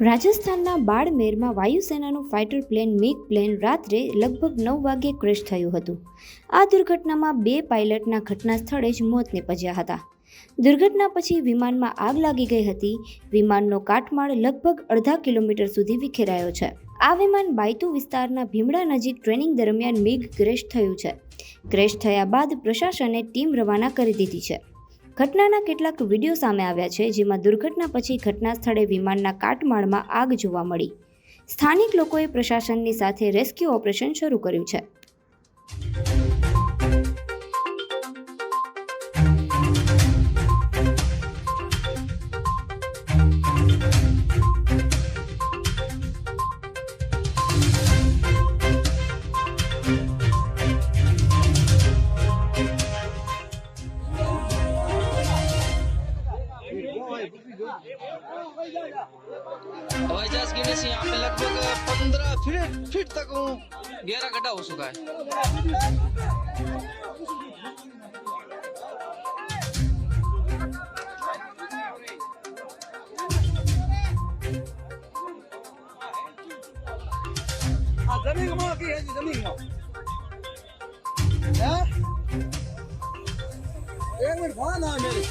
રાજસ્થાનના બાડમેરમાં વાયુસેનાનું ફાઇટર પ્લેન મિગ પ્લેન રાત્રે લગભગ નવ વાગ્યે ક્રેશ થયું હતું. આ દુર્ઘટનામાં બે પાયલટના ઘટના સ્થળે જ મોત નીપજ્યા હતા. દુર્ઘટના પછી વિમાનમાં આગ લાગી ગઈ હતી. વિમાનનો કાટમાળ લગભગ અડધા કિલોમીટર સુધી વિખેરાયો છે. આ વિમાન બાયતુ વિસ્તારના ભીમડા નજીક ટ્રેનિંગ દરમિયાન મિગ ક્રેશ થયું છે. ક્રેશ થયા બાદ પ્રશાસને ટીમ રવાના કરી દીધી છે. ઘટનાના કેટલાક વીડિયો સામે આવ્યા છે, જેમાં દુર્ઘટના પછી ઘટના સ્થળે વિમાનના કાટમાળમાં આગ જોવા મળી. સ્થાનિક લોકોએ પ્રશાસનની સાથે રેસ્ક્યુ ઓપરેશન શરૂ કર્યું છે. हवाई जहाज़ गिरने से यहाँ पे लगभग पंद्रह फीट फीट तक गहरा गड्ढा हो चुका है। हाँ ज़मीन में की है जी, ज़मीन एक मिनट फ़ोन आ मेरी।